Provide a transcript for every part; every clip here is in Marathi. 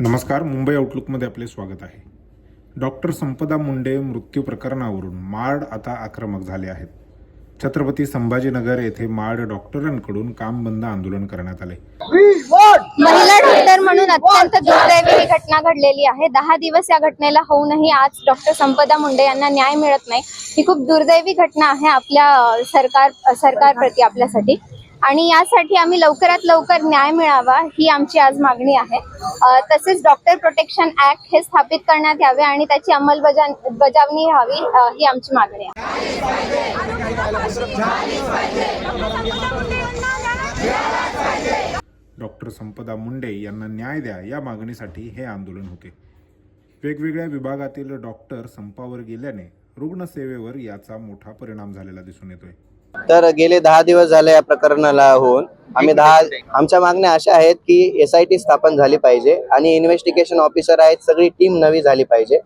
नमस्कार मुंबई आउटलुकमध्ये आपले स्वागत आहे. डॉक्टर संपदा मुंडे मृत्यू प्रकरणावरून माड आता आक्रमक झाले आहेत. छत्रपती संभाजीनगर येथे माड डॉक्टरांकडून काम बंद आंदोलन करण्यात आले. महिला डॉक्टर म्हणून अत्यंत दुर्दैवी ही घटना घडलेली आहे. दहा दिवस या घटनेला होऊनही आज डॉक्टर संपदा मुंडे यांना न्याय मिळत नाही. ही खूप दुर्दैवी घटना आहे आपल्या सरकार सरकारप्रती आपल्यासाठी. आणि यासाठी आम्ही लवकरात लवकर न्याय मिळावा ही आमची आज मागणी आहे. तसेच डॉक्टर प्रोटेक्शन ऍक्ट हे स्थापित करण्यात यावे आणि त्याची अंमलबजावणी बजावणी व्हावी ही आमची मागणी आहे. डॉक्टर संपदा मुंडे यांना न्याय द्या या मागणीसाठी हे आंदोलन होते. वेगवेगळ्या विभागातील डॉक्टर संपावर गेल्याने रुग्णसेवेवर याचा मोठा परिणाम झालेला दिसून येतोय. तर गेले दहा दिवस झाले या प्रकरणाला होऊन आम्ही दहा आमच्या मागण्या अशा आहेत की एस आय टी स्थापन झाली पाहिजे आणि इन्व्हेस्टिगेशन ऑफिसर आहेत सगळी टीम नवी झाली पाहिजे.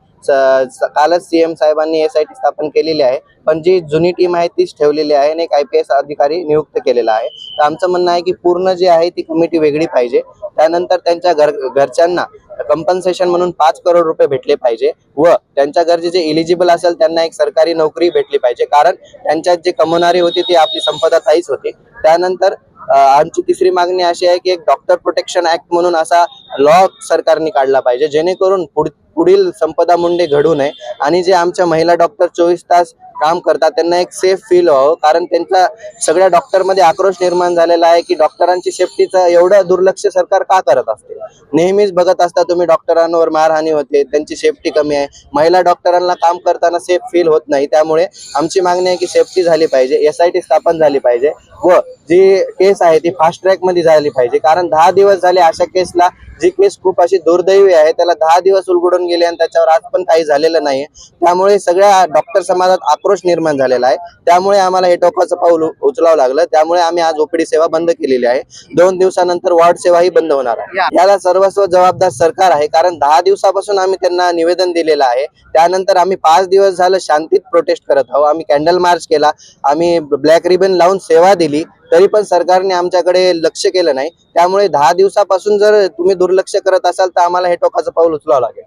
कालच सीएम साहेबांनी एस आय टी स्थापन केलेली आहे. पण जी जुनी टीम आहे तीच ठेवलेली आहे आणि एक आय पी एस अधिकारी नियुक्त केलेला आहे. तर आमचं म्हणणं आहे की पूर्ण जी आहे ती कमिटी वेगळी पाहिजे. त्यानंतर त्यांच्या घर घरच्यांना कंपन्सेशन म्हणून पाच करोड रुपये भेटले पाहिजे व त्यांच्या गरजे जे इलिजिबल असेल त्यांना एक सरकारी नोकरी भेटली पाहिजे. कारण त्यांच्यात जी कमवणारी होती ती आपली संपदा ताईच होती. त्यानंतर आमची तिसरी मागणी अशी आहे की एक डॉक्टर प्रोटेक्शन ऍक्ट म्हणून असा लॉ सरकारने काढला पाहिजे जेणेकरून पुढ- पुढील संपदा मुंडे घडू नये. आणि जे आमच्या महिला डॉक्टर चोवीस तास काम करतात त्यांना एक सेफ फील व्हावं. कारण त्यांचा सगळ्या डॉक्टरमध्ये आक्रोश निर्माण झालेला आहे की डॉक्टरांची सेफ्टीचं एवढं दुर्लक्ष सरकार का करत असते? नेहमीच बघत असता तुम्ही डॉक्टरांवर मारहाणी होते त्यांची सेफ्टी कमी आहे. महिला डॉक्टरांना काम करताना सेफ फील होत नाही. त्यामुळे आमची मागणी आहे की सेफ्टी झाली पाहिजे एस आय टी स्थापन झाली पाहिजे. व जी केस आहे ती फास्ट ट्रॅकमध्ये झाली पाहिजे. कारण दहा दिवस झाले अशा केसला जी केस खूप अशी दुर्दैवी आहे. त्याला दहा दिवस उलगडून गेले आणि त्याच्यावर आज पण काही झालेलं नाही त्यामुळे सगळ्या डॉक्टर समाजात आक्रोश निर्माण झालेला आहे. त्यामुळे आम्हाला हे टोकाचं पाऊल उचलावं लागलं. त्यामुळे आम्ही आज ओपीडी सेवा बंद केलेली आहे. दोन दिवसानंतर वॉर्ड सेवाही बंद होणार आहे. याला सर्वस्व जबाबदार सरकार आहे. कारण दहा दिवसापासून आम्ही त्यांना निवेदन दिलेलं आहे. त्यानंतर आम्ही पाच दिवस झालं शांतीत प्रोटेस्ट करत आहोत. आम्ही कॅन्डल मार्च केला. आम्ही ब्लॅक रिबन लावून सेवा दिली. तरी पण सरकारने आमच्याकडे लक्ष केलं नाही. त्यामुळे दहा दिवसापासून जर तुम्ही दुर्लक्ष करत असाल तर आम्हाला हे टोकाचं पाऊल उचलावं लागेल.